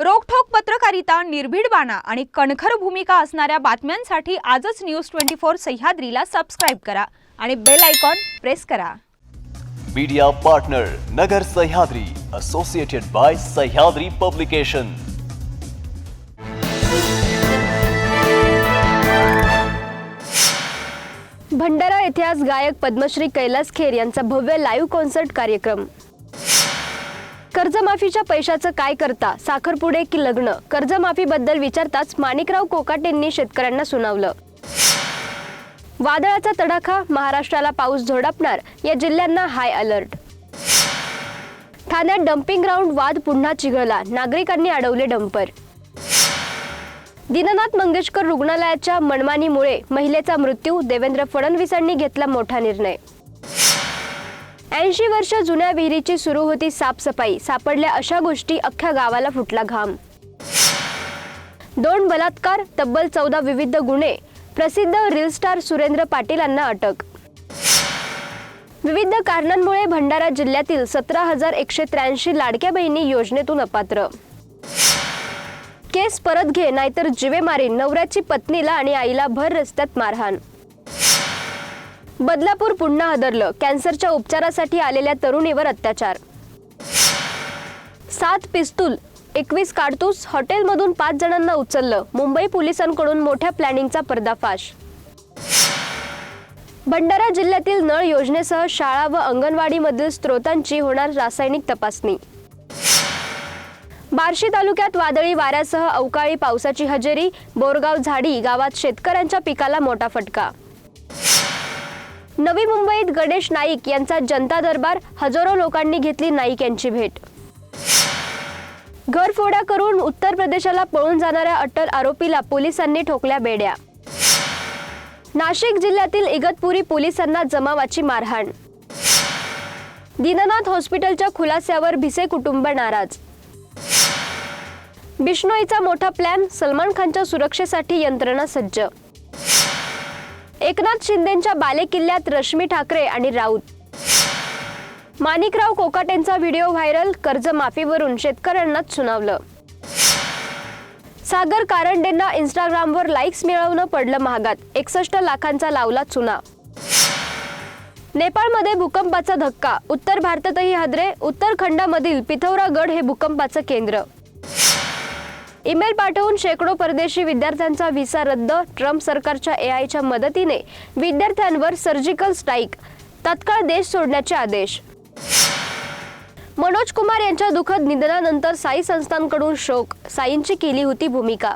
रोखठोक पत्रकारिता निर्भीड बाणा आणि कणखर भूमिका असणाऱ्या बातम्यांसाठी आजच न्यूज ट्वेंटी फोर सह्याद्रीला सबस्क्राईब करा आणि बेल आयकॉन प्रेस करा. Media partner Nagar Sahyadri associated by Sahyadri publication Bhandara येथे आज गायक पद्मश्री कैलास खेर यांचा भव्य लाईव्ह कॉन्सर्ट कार्यक्रम. कर्जमाफीच्या पैशाचं काय करता? साखरपुडे की लग्न? कर्जमाफीबद्दल विचारताच माणिकराव कोकाटेंनी शेतकऱ्यांना सुनावलं. वादळाचा तडाखा महाराष्ट्राला पाऊस झोडपणार या जिल्ह्यांना हाय अलर्ट ठाण्यात डम्पिंग ग्राउंड वाद पुन्हा चिघळला नागरिकांनी अडवले डंपर. दीननाथ मंगेशकर रुग्णालयाच्या मनमानीमुळे महिलेचा मृत्यू देवेंद्र फडणवीसांनी घेतला मोठा निर्णय. ऐंशी वर्ष जुन्या विहिरीची सुरू होती साफसफाई. सापडल्या अशा गोष्टी अख्ख्या गावाला फुटला घाम. दोन बलात्कार तब्बल चौदा विविध गुन्हे. प्रसिद्ध रील स्टार सुरेंद्र पाटील यांना अटक. विविध कारणांमुळे भंडारा जिल्ह्यातील सतरा हजार एकशे त्र्याऐंशी लाडक्या बहिणी योजनेतून अपात्र. केस परत घे नाहीतर जिवे मारीन नवऱ्याची पत्नीला आणि आईला भर रस्त्यात मारहाण. बदलापूर पुन्हा हादरलं. कॅन्सरच्या उपचारासाठी आलेल्या तरुणीवर अत्याचार. सात पिस्तूल एकवीस काडतूस हॉटेलमधून पाच जणांना उचललं. मुंबई पोलिसांकडून मोठ्या प्लॅनिंगचा पर्दाफाश. भंडारा जिल्ह्यातील नळ योजनेसह शाळा व अंगणवाडीमधील स्त्रोतांची होणार रासायनिक तपासणी. बार्शी तालुक्यात वादळी वाऱ्यासह अवकाळी पावसाची हजेरी बोरगाव झाडी गावात शेतकऱ्यांच्या पिकाला मोठा फटका. नवी मुंबईत गणेश नाईक यांचा जनता दरबार हजारो लोकांनी घेतली नाईक यांची भेट. घरफोड्या करून उत्तर प्रदेशाला पळून जाणाऱ्या अटल आरोपीला पोलिसांनी ठोकल्या बेड्या. नाशिक जिल्ह्यातील इगतपुरी पोलिसांना जमावाची मारहाण. दीननाथ हॉस्पिटलच्या खुलास्यावर भिसे कुटुंब नाराज. बिश्नोईचा मोठा प्लॅन सलमान खानच्या सुरक्षेसाठी यंत्रणा सज्ज. एकनाथ शिंदेच्या बालेकिल्ल्यात रश्मी ठाकरे आणि राऊत. माणिकराव कोकाटेंचा व्हिडिओ व्हायरल कर्जमाफीवरून शेतकऱ्यांनाच सुनावलं. सागर कारंडेंना इंस्टाग्रामवर लाईक्स मिळवणं पडलं महागात एकसष्ट लाखांचा लावला चुना. नेपाळमध्ये भूकंपाचा धक्का उत्तर भारतातही हादरे उत्तराखंडामधील पिथौरागड हे भूकंपाचं केंद्र. ईमेल पाठवून शेकडो परदेशी विद्यार्थ्यांचा व्हिसा रद्द ट्रम्प सरकारच्या एआयच्या मदतीने विद्यार्थ्यांवर सर्जिकल स्ट्राईक तत्काळ देश सोडण्याचे आदेश. मनोज कुमार यांच्या दुःखद निधनानंतर साई संस्थांकडून शोक साईंची केली होती भूमिका.